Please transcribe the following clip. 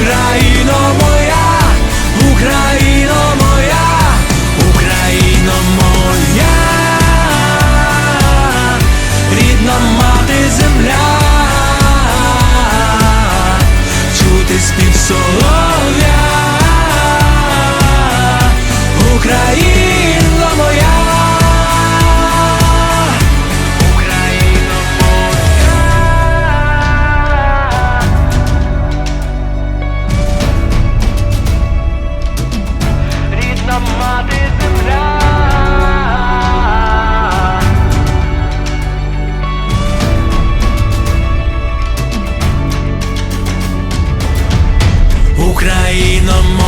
Україно моя, Україно Україно